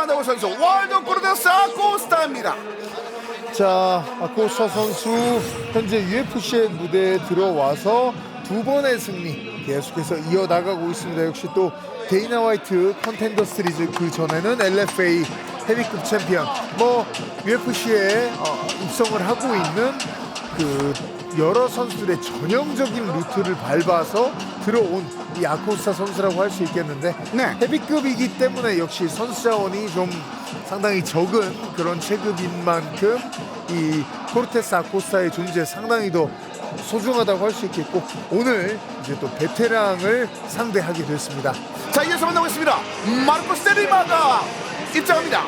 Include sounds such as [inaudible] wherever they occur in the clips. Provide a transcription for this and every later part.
만나볼 선수 월드 코르데스 아코스타입니다. 자, 아코스타 선수 현재 UFC의 무대에 들어와서 두 번의 승리 계속해서 이어나가고 있습니다. 역시 또 데이나 화이트 컨텐더 시리즈 그 전에는 LFA 헤비급 챔피언 뭐 UFC에 어, 입성을 하고 있는 그 여러 선수들의 전형적인 루트를 밟아서 들어온 이 아코스타 선수라고 할 수 있겠는데 네. 헤비급이기 때문에 역시 선수 자원이 좀 상당히 적은 그런 체급인 만큼 이 코르테스 아코스타의 존재 상당히 더 소중하다고 할 수 있겠고 오늘 이제 또 베테랑을 상대하게 됐습니다. 자 이어서 만나보겠습니다. 마르코스 데리마가 입장합니다.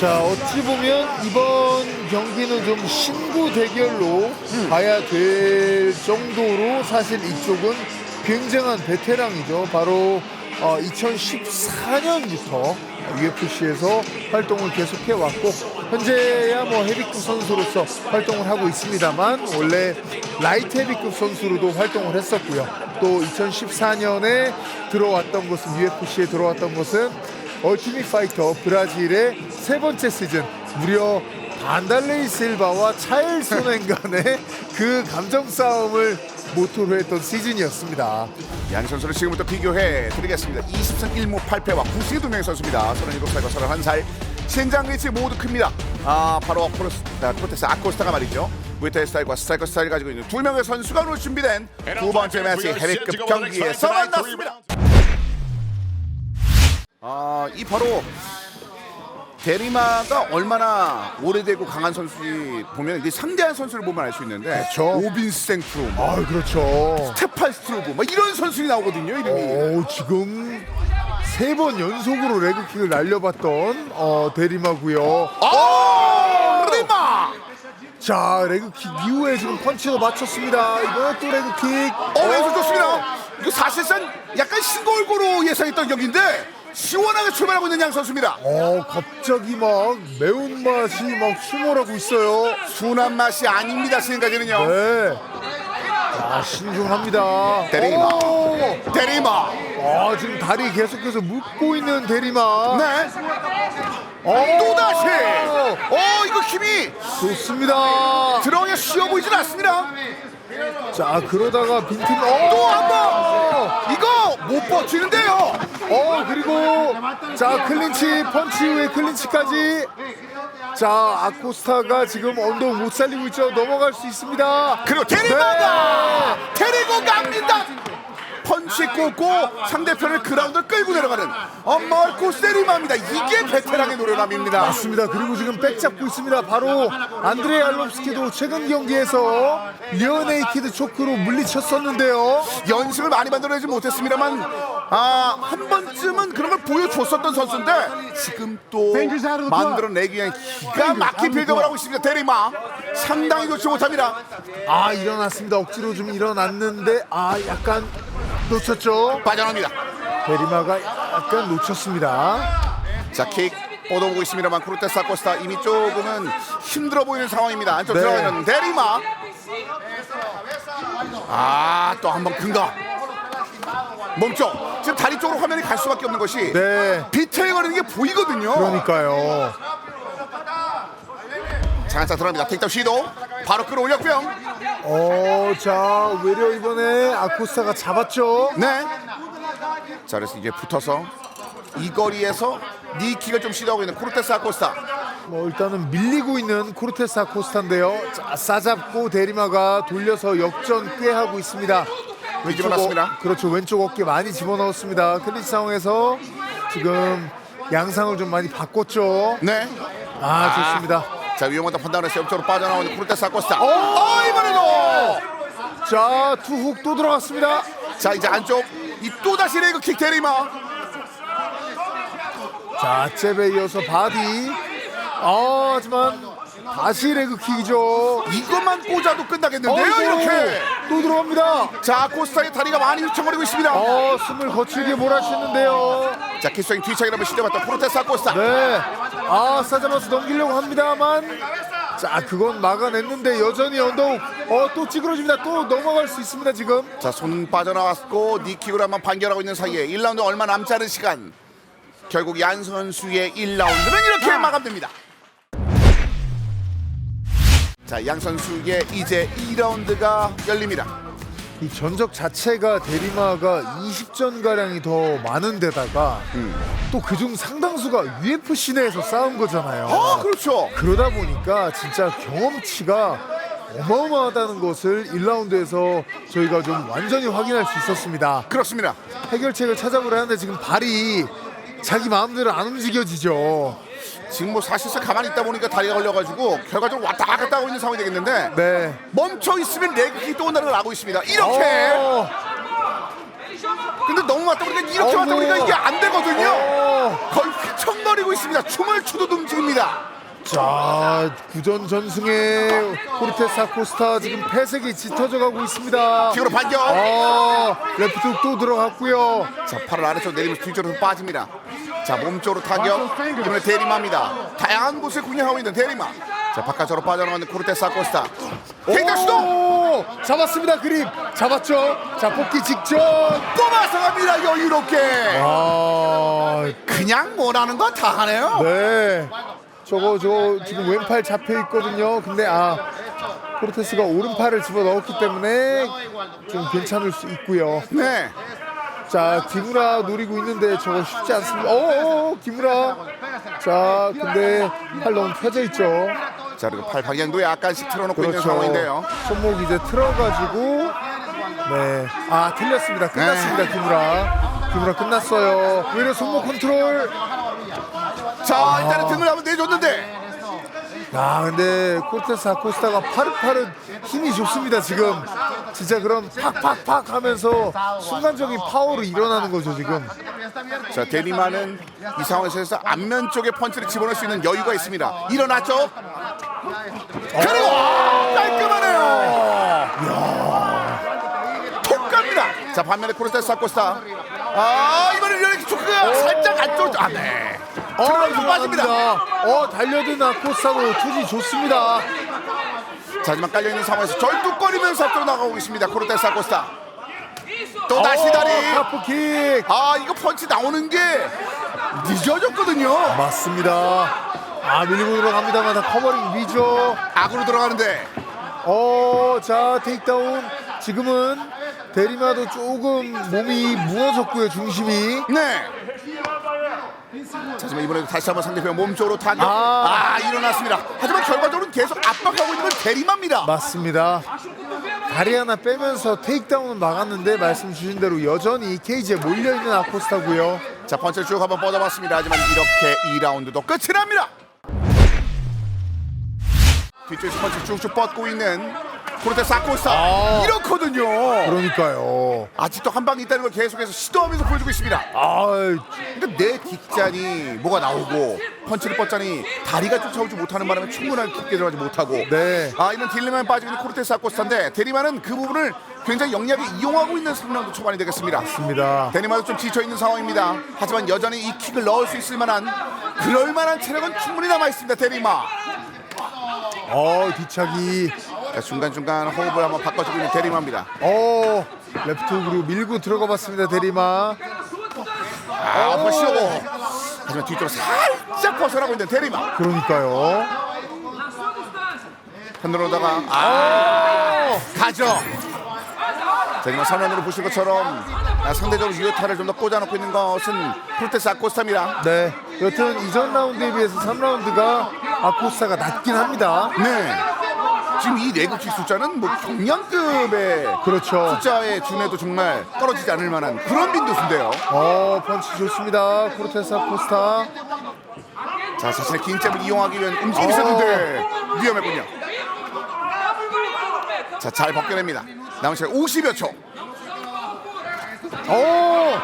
자 어찌 보면 이번 경기는 좀 신구 대결로 봐야 될 정도로 사실 이쪽은 굉장한 베테랑이죠. 바로 어, 2014년부터 UFC에서 활동을 계속해 왔고 현재야 뭐 헤비급 선수로서 활동을 하고 있습니다만 원래 라이트 헤비급 선수로도 활동을 했었고요. 또 2014년에 들어왔던 것은 UFC에 들어왔던 것은 얼티밋 파이터 브라질의 세 번째 시즌 무려 반달레이 실바와 차일 소넨 간의 [laughs] 그 감정 싸움을 모토로 했던 시즌이었습니다. 양 선수를 지금부터 비교해 드리겠습니다. 20승 1무 8패와 9승 2명의 선수입니다. 37살과 31살. 신장 리치 모두 큽니다. 아 바로 아, 코르테스 아코스타가 말이죠. 무에타이 스타일과 스트라이커 스타일을 가지고 있는 두 명의 선수가 오늘 준비된 두 번째 매치 헤비급 경기에서 만났습니다. 아, 이 바로 데리마가 얼마나 오래되고 강한 선수인지 보면 이제 상대한 선수를 보면 알 수 있는데 그렇죠. 오빈스 생프로, 아 그렇죠. 스테팔 스트로브 막 이런 선수들이 나오거든요 이름이 오, 지금 세 번 연속으로 레그킥을 날려봤던 어, 대리마고요. 아 리마 자 레그킥 이후에 지금 펀치도 맞췄습니다. 이번에 또 레그킥. 어 왼손 좋습니다 이거 사실상 약간 싱거울고로 예상했던 경기인데 시원하게 출발하고 있는 양 선수입니다 어 갑자기 막 매운맛이 막 출몰하고 있어요. 순한 맛이 아닙니다 지금까지는요 네. 자 신중합니다. 대리마. 오! 데리마 아 지금 다리 계속해서 묶고 있는 대리마. 네 어, 또다시 어 이거 힘이 좋습니다. 들어가기가 쉬워 보이진 않습니다 자 그러다가 빈틈 어! 또한 번 이거 못 버티는데요. 어 그리고 자 클린치 펀치 후에 클린치까지. 자 아코스타가 지금 언덕 못 살리고 있죠. 넘어갈 수 있습니다. 그리고 데리마가! 데리고 갑니다. 펀치 꽂고 상대편을 그라운드를 끌고 내려가는 엄마르코스 데리마입니다. 이게 베테랑의 노련함입니다. 맞습니다 그리고 지금 백 잡고 있습니다 바로 안드레 알롭스키도 최근 경기에서 리어네이키드 초크로 물리쳤었는데요 연습을 많이 만들어내지 못했습니다만 아, 한 번쯤은 그런 걸 보여줬었던 선수인데 지금 또 만들어내기 위한 기가 막힌 빌드업을 하고 있습니다. 데리마 상당히 좋지 못합니다. 아 일어났습니다 억지로 좀 일어났는데 아 약간 놓쳤죠 빠져나옵니다. 베리마가 약간 놓쳤습니다 자, 킥 뻗어보고 있습니다만 코르테스 아코스타 이미 조금은 힘들어 보이는 상황입니다. 안쪽 네. 들어가는 데리마. 아, 또 한 번 큰가. 멈춰. 지금 다리 쪽으로 화면이 갈 수밖에 없는 것이 네 비틀거리는 게 보이거든요. 그러니까요 장사 들어갑니다. 택다운 시도. 바로 끌어올렸고요. 어, 자, 외려 이번에 아코스타가 잡았죠. 네. 자, 그래서 이제 붙어서 이 거리에서 니킥을 좀 시도하고 있는 코르테스 아코스타. 뭐 일단은 밀리고 있는 코르테스 아코스타인데요. 자, 싸잡고 데리마가 돌려서 역전 꽤 하고 있습니다. 왼쪽 집어넣습니다. 어, 그렇죠. 왼쪽 어깨 많이 집어넣었습니다. 클린치 상황에서 지금 양상을 좀 많이 바꿨죠. 네. 아, 좋습니다. 자, 위험하다 판단을 해서 옆쪽으로 빠져나오는 코르테스 아코스타. 어! 어, 이번에도 자, 투훅 또 들어갔습니다. 자 이제 안쪽 이 또 다시 레그킥 데리마 자, 잽에 이어서 바디. 아, 하지만 다시 레그킥이죠. 이것만 꽂아도 끝나겠는데요 어이구, 이렇게 또 들어갑니다. 자 코스타의 다리가 많이 휘청거리고 있습니다 어, 숨을 거칠게 몰아쉬는데요. 자 키스윙 뒤차기 한번 시도해봤던 프로테스 코스타 네. 아, 사자마스 넘기려고 합니다만. 자, 그건 막아냈는데 여전히 언더욱. 어, 또 찌그러집니다. 또 넘어갈 수 있습니다, 지금. 자 손 빠져나왔고 니킥으로 한번 반결하고 있는 사이에 1라운드 얼마 남지 않은 시간 결국 양 선수의 1라운드는 이렇게 마감됩니다. 자, 양 선수의 이제 2라운드가 열립니다. 이 전적 자체가 대리마가 20전 가량이 더 많은 데다가 또 그중 상당수가 UFC 내에서 싸운 거잖아요. 아, 그렇죠. 그러다 보니까 진짜 경험치가 어마어마하다는 것을 1라운드에서 저희가 좀 완전히 확인할 수 있었습니다. 그렇습니다. 해결책을 찾아보려 하는데 지금 발이 자기 마음대로 안 움직여지죠. 지금 뭐 사실상 가만히 있다 보니까 다리가 걸려가지고 결과적으로 왔다 갔다 하고 있는 상황이 되겠는데 네. 멈춰 있으면 레그킥 또 온다는 걸 알고 있습니다. 이렇게. 어, 근데 너무 왔다 보니까 이렇게 왔다. 보니까 이게 안 되거든요. 어. 거의 휘청거리고 있습니다. 춤을 추듯 움직입니다. 자, 구전 전승의 코르테스 아코스타 지금 폐색이 짙어져 가고 있습니다. 킥으로 반격. 아, 레프트 또 들어갔고요. 자, 팔을 아래쪽으로 내리면서 뒤쪽으로 빠집니다. 자, 몸쪽으로 타격. 이번에 대리마입니다. 다양한 곳을 군영하고 있는 대리마. 자, 바깥으로 빠져나가는 코르테스 아코스타. 테이크 시도 오, 잡았습니다. 그립 잡았죠. 자, 뽑기 직전. 뽑아서 갑니다. 여유롭게. 아, 그냥 원하는 거다 하네요. 네. 저거 저 지금 왼팔 잡혀 있거든요. 근데 아 코르테스가 오른팔을 집어 넣었기 때문에 좀 괜찮을 수 있고요. 네. 자 기무라 노리고 있는데 저거 쉽지 않습니다. 어 기무라. 자 근데 팔 너무 펴져 있죠. 자, 그리고 팔 방향도 약간씩 틀어놓고 있는 그렇죠. 상황인데요. 손목 이제 틀어가지고 네. 아 틀렸습니다. 끝났습니다 네. 기무라. 기무라 끝났어요. 오히려 손목 컨트롤. 자, 일단은 등을 한번 내줬는데. 야 근데 코르테스 아코스타가 파릇파릇 힘이 좋습니다 지금 진짜 그런 팍팍팍 하면서 순간적인 파워로 일어나는 거죠 지금 자, 대리마는 이 상황에서 앞면 쪽에 펀치를 집어넣을 수 있는 여유가 있습니다. 일어났죠? 그리고 아, 깔끔하네요. 톡 갑니다. 자, 반면에 코르테스 사코스타. 아, 이번엔 이렇게 초크가 살짝 안쪽. 아, 네. 들어가면서 빠집니다. 어 달려든 아코스타도 투지 좋습니다 자, 하지만 깔려있는 상황에서 절뚝거리면서 앞으로 나가고 있습니다. 코르테스 사코스타. 또 다시 어, 다리. 카프킥 아, 이거 펀치 나오는 게 늦어졌거든요. 맞습니다 아 밀고 들어갑니다만 다 커버링 위죠 악으로 들어가는데. 어 자 테이크다운 지금은 대리마도 조금 몸이 무너졌고요 중심이 네. 자, 하지만 이번에도 다시 한번 상대편 몸쪽으로 타격. 아. 아, 일어났습니다. 하지만 결과적으로는 계속 압박하고 있는 건 대리마입니다. 맞습니다. 다리 하나 빼면서 테이크다운은 막았는데 말씀 주신 대로 여전히 케이지에 몰려있는 아코스타고요. 자, 펀치를 쭉 한번 뻗어봤습니다. 하지만 이렇게 2라운드도 끝이 납니다. 뒤쪽에서 펀치 쭉쭉 뻗고 있는 코르테스 아코스타. 아. 이렇거든요. 그러니까요. 아직도 한 방이 있다는 걸 계속해서 시도하면서 보여주고 있습니다. 아, 그러니까 내 뒷잔이 뭐가 나오고 펀치를 뻗자니 다리가 쫓아오지 못하는 바람에 충분하게 깊게 들어가지 못하고 네. 아 이런 딜레마에 빠지고 있는 코르테스 아코스타인데 데리마는 그 부분을 굉장히 영리하게 이용하고 있는 3라운드 초반이 되겠습니다 맞습니다. 데리마도 좀 지쳐있는 상황입니다 하지만 여전히 이 킥을 넣을 수 있을 만한 그럴 만한 체력은 충분히 남아있습니다 데리마 어, 뒤차기. 자, 중간중간 호흡을 한번 바꿔주고 있는 데리마입니다 어, 레프트 그리고 밀고 들어가 봤습니다, 대리마. 아 한번 씌워 하지만 뒤쪽으로 살짝 벗어나고 있는 데리마 그러니까요. 흔들어다가 아 가죠. 자 이번 선언으로 보실 것처럼 아, 상대적으로 유효타를 좀 더 꽂아놓고 있는 것은 프로테스 아코스타입니다. 네. 여튼 이전 라운드에 비해서 3라운드가 아코스타가 낮긴 합니다. 네. 지금 이 레그킥 숫자는 뭐 경량급의 그렇죠. 숫자에 준해도 정말 떨어지지 않을 만한 그런 빈도수인데요. 어, 펀치 좋습니다. 코르테스 아코스타. 자 자신의 긴 잽을 이용하기 위한 움직임이 있었는데 위험했군요. 자 잘 벗겨냅니다. 남은 시간 50여 초. 어!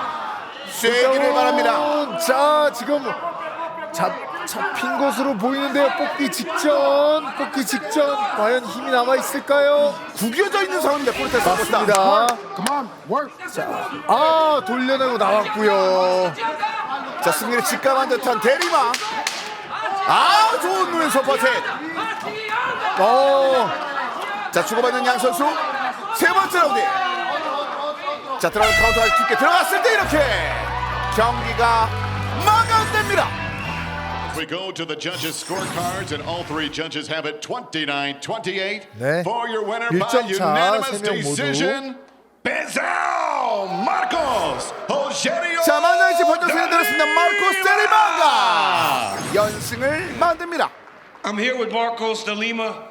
쐐기를 바랍니다. 자 지금 잡, 잡힌 것으로 보이는데요 뽑기 직전 뽑기 직전 과연 힘이 남아 있을까요? 구겨져 있는 상황입니다. 코르테스. 맞습니다. 아 돌려내고 나왔고요. 자 승리를 직감한 듯한 대리마 아 좋은 왼손 퍼셋 어, 자 주고받는 양 선수 세 번째 라운드 자 들어가는 카운터가 깊게 들어갔을 때 이렇게 경기가 마감 만듭니다. We go to the judges' scorecards, and all three judges have it 29-28 네. for your winner by 일점 차, unanimous 세명 모두. decision. Bezal Marcos Rogerio. 자, 만나이치 번쩍 소리 들었습니다. 마르코스 데리마가 연승을 만듭니다. I'm here with Marcos de Lima.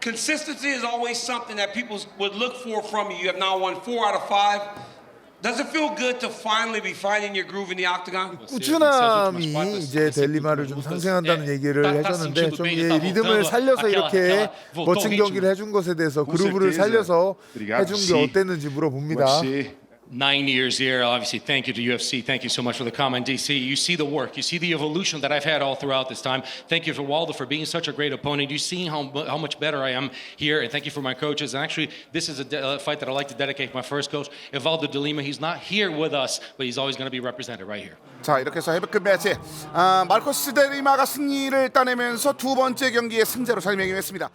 Consistency is always something that people would look for from you. You have now won four out of five. Does it feel good to finally be finding your groove in the octagon? 꾸준함이 이제 델리마를 좀 상생한다는 얘기를 해줬는데 좀 이 리듬을 살려서 이렇게 멋진 경기를 해준 것에 대해서 그루브를 살려서 해준 게 어땠는지 물어봅니다. nine years here. Obviously, thank you to UFC. Thank you so much for the comment, DC. You see the work. You see the evolution that I've had all throughout this time. Thank you for Waldo for being such a great opponent. You see how mu- how much better I am here, and thank you for my coaches. And actually, this is a de- uh, fight that I like to dedicate to my first coach, Evaldo De Lima. He's not here with us, but he's always going to be represented right here. 자 이렇게 해서 헤비급 매치 아, 마르코스 데리마가 승리를 따내면서 두 번째 경기의 승자로 자리매김했습니다.